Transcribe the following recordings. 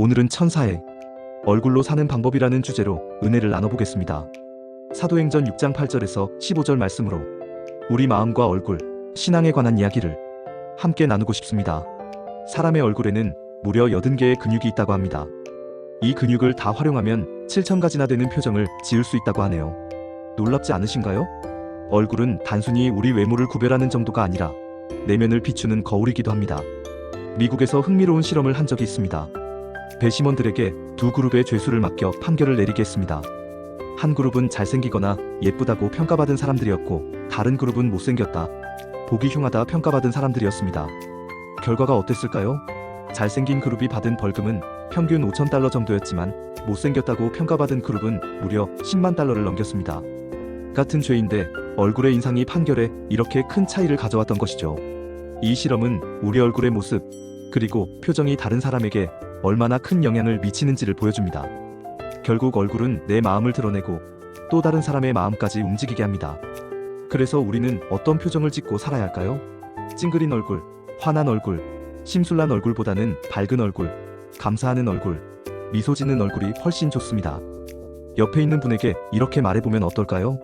오늘은 천사의 얼굴로 사는 방법이라는 주제로 은혜를 나눠보겠습니다. 사도행전 6장 8절에서 15절 말씀으로 우리 마음과 얼굴, 신앙에 관한 이야기를 함께 나누고 싶습니다. 사람의 얼굴에는 무려 80개의 근육이 있다고 합니다. 이 근육을 다 활용하면 7,000가지나 되는 표정을 지을 수 있다고 하네요. 놀랍지 않으신가요? 얼굴은 단순히 우리 외모를 구별하는 정도가 아니라 내면을 비추는 거울이기도 합니다. 미국에서 흥미로운 실험을 한 적이 있습니다. 배심원들에게 두 그룹의 죄수를 맡겨 판결을 내리게 했습니다. 한 그룹은 잘생기거나 예쁘다고 평가받은 사람들이었고 다른 그룹은 못생겼다, 보기 흉하다 평가받은 사람들이었습니다. 결과가 어땠을까요? 잘생긴 그룹이 받은 벌금은 평균 5천 달러 정도였지만 못생겼다고 평가받은 그룹은 무려 10만 달러를 넘겼습니다. 같은 죄인데 얼굴의 인상이 판결에 이렇게 큰 차이를 가져왔던 것이죠. 이 실험은 우리 얼굴의 모습, 그리고 표정이 다른 사람에게 얼마나 큰 영향을 미치는지를 보여줍니다. 결국 얼굴은 내 마음을 드러내고 또 다른 사람의 마음까지 움직이게 합니다. 그래서 우리는 어떤 표정을 짓고 살아야 할까요? 찡그린 얼굴, 화난 얼굴, 심술난 얼굴보다는 밝은 얼굴, 감사하는 얼굴, 미소 짓는 얼굴이 훨씬 좋습니다. 옆에 있는 분에게 이렇게 말해보면 어떨까요?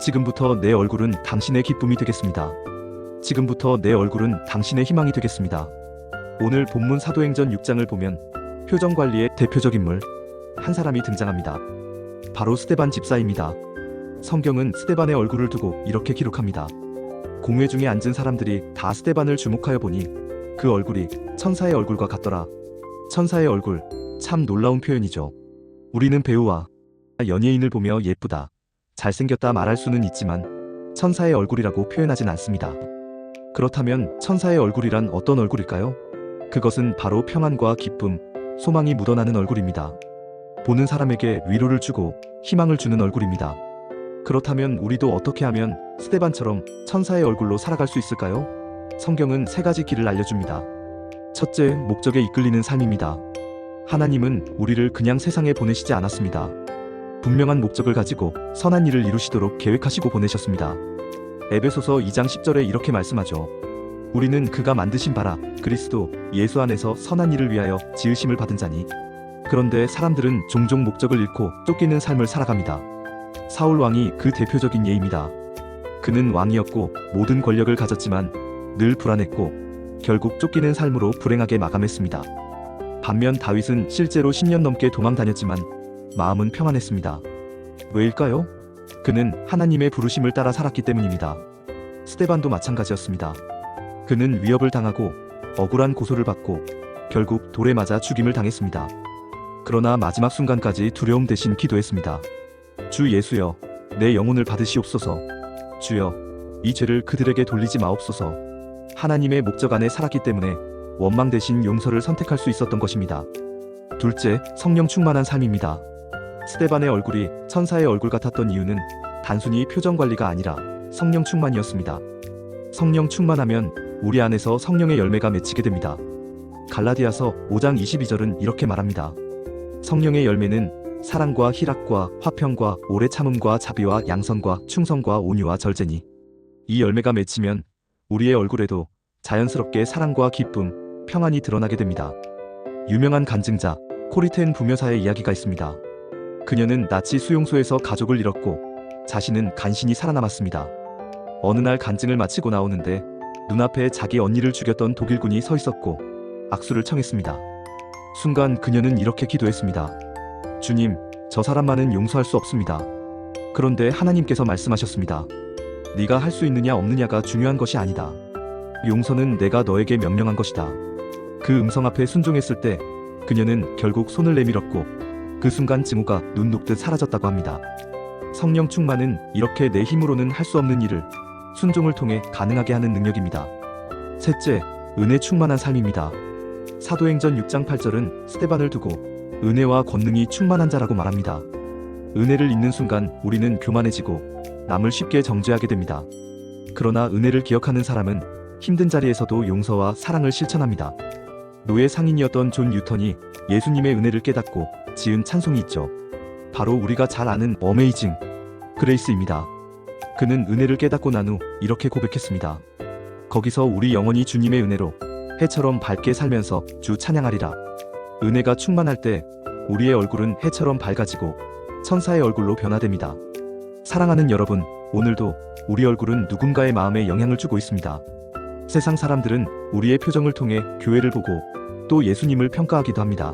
지금부터 내 얼굴은 당신의 기쁨이 되겠습니다. 지금부터 내 얼굴은 당신의 희망이 되겠습니다. 오늘 본문 사도행전 6장을 보면 표정 관리의 대표적 인물 한 사람이 등장합니다. 바로 스테반 집사입니다. 성경은 스테반의 얼굴을 두고 이렇게 기록합니다. 공회 중에 앉은 사람들이 다 스테반을 주목하여 보니 그 얼굴이 천사의 얼굴과 같더라. 천사의 얼굴, 참 놀라운 표현이죠. 우리는 배우와 연예인을 보며 예쁘다, 잘생겼다 말할 수는 있지만 천사의 얼굴이라고 표현하진 않습니다. 그렇다면 천사의 얼굴이란 어떤 얼굴일까요? 그것은 바로 평안과 기쁨, 소망이 묻어나는 얼굴입니다. 보는 사람에게 위로를 주고 희망을 주는 얼굴입니다. 그렇다면 우리도 어떻게 하면 스테반처럼 천사의 얼굴로 살아갈 수 있을까요? 성경은 세 가지 길을 알려줍니다. 첫째, 목적에 이끌리는 삶입니다. 하나님은 우리를 그냥 세상에 보내시지 않았습니다. 분명한 목적을 가지고 선한 일을 이루시도록 계획하시고 보내셨습니다. 에베소서 2장 10절에 이렇게 말씀하죠. 우리는 그가 만드신 바라 그리스도 예수 안에서 선한 일을 위하여 지으심을 받은 자니 그런데 사람들은 종종 목적을 잃고 쫓기는 삶을 살아갑니다. 사울 왕이 그 대표적인 예입니다. 그는 왕이었고 모든 권력을 가졌지만 늘 불안했고 결국 쫓기는 삶으로 불행하게 마감했습니다. 반면 다윗은 실제로 10년 넘게 도망 다녔지만 마음은 평안했습니다. 왜일까요? 그는 하나님의 부르심을 따라 살았기 때문입니다. 스테반도 마찬가지였습니다. 그는 위협을 당하고 억울한 고소를 받고 결국 돌에 맞아 죽임을 당했습니다. 그러나 마지막 순간까지 두려움 대신 기도했습니다. 주 예수여, 내 영혼을 받으시옵소서. 주여, 이 죄를 그들에게 돌리지 마옵소서. 하나님의 목적 안에 살았기 때문에 원망 대신 용서를 선택할 수 있었던 것입니다. 둘째, 성령 충만한 삶입니다. 스테반의 얼굴이 천사의 얼굴 같았던 이유는 단순히 표정 관리가 아니라 성령 충만이었습니다. 성령 충만하면 우리 안에서 성령의 열매가 맺히게 됩니다. 갈라디아서 5장 22절은 이렇게 말합니다. 성령의 열매는 사랑과 희락과 화평과 오래 참음과 자비와 양선과 충성과 온유와 절제니 이 열매가 맺히면 우리의 얼굴에도 자연스럽게 사랑과 기쁨, 평안이 드러나게 됩니다. 유명한 간증자 코리텐 부묘사의 이야기가 있습니다. 그녀는 나치 수용소에서 가족을 잃었고 자신은 간신히 살아남았습니다. 어느 날 간증을 마치고 나오는데 눈앞에 자기 언니를 죽였던 독일군이 서 있었고 악수를 청했습니다. 순간 그녀는 이렇게 기도했습니다. 주님, 저 사람만은 용서할 수 없습니다. 그런데 하나님께서 말씀하셨습니다. 네가 할 수 있느냐 없느냐가 중요한 것이 아니다. 용서는 내가 너에게 명령한 것이다. 그 음성 앞에 순종했을 때 그녀는 결국 손을 내밀었고 그 순간 증오가 눈 녹듯 사라졌다고 합니다. 성령 충만은 이렇게 내 힘으로는 할 수 없는 일을 순종을 통해 가능하게 하는 능력입니다. 셋째, 은혜 충만한 삶입니다. 사도행전 6장 8절은 스테반을 두고 은혜와 권능이 충만한 자라고 말합니다. 은혜를 잊는 순간 우리는 교만해지고 남을 쉽게 정죄하게 됩니다. 그러나 은혜를 기억하는 사람은 힘든 자리에서도 용서와 사랑을 실천합니다. 노예 상인이었던 존 뉴턴이 예수님의 은혜를 깨닫고 지은 찬송이 있죠. 바로 우리가 잘 아는 어메이징 그레이스입니다. 그는 은혜를 깨닫고 난 후 이렇게 고백했습니다. 거기서 우리 영혼이 주님의 은혜로 해처럼 밝게 살면서 주 찬양하리라. 은혜가 충만할 때 우리의 얼굴은 해처럼 밝아지고 천사의 얼굴로 변화됩니다. 사랑하는 여러분, 오늘도 우리 얼굴은 누군가의 마음에 영향을 주고 있습니다. 세상 사람들은 우리의 표정을 통해 교회를 보고 또 예수님을 평가하기도 합니다.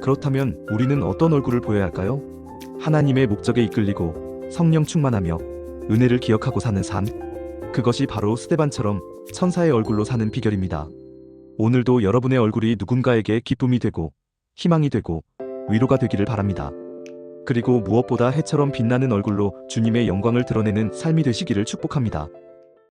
그렇다면 우리는 어떤 얼굴을 보여야 할까요? 하나님의 목적에 이끌리고 성령 충만하며 은혜를 기억하고 사는 삶. 그것이 바로 스테반처럼 천사의 얼굴로 사는 비결입니다. 오늘도 여러분의 얼굴이 누군가에게 기쁨이 되고 희망이 되고 위로가 되기를 바랍니다. 그리고 무엇보다 해처럼 빛나는 얼굴로 주님의 영광을 드러내는 삶이 되시기를 축복합니다.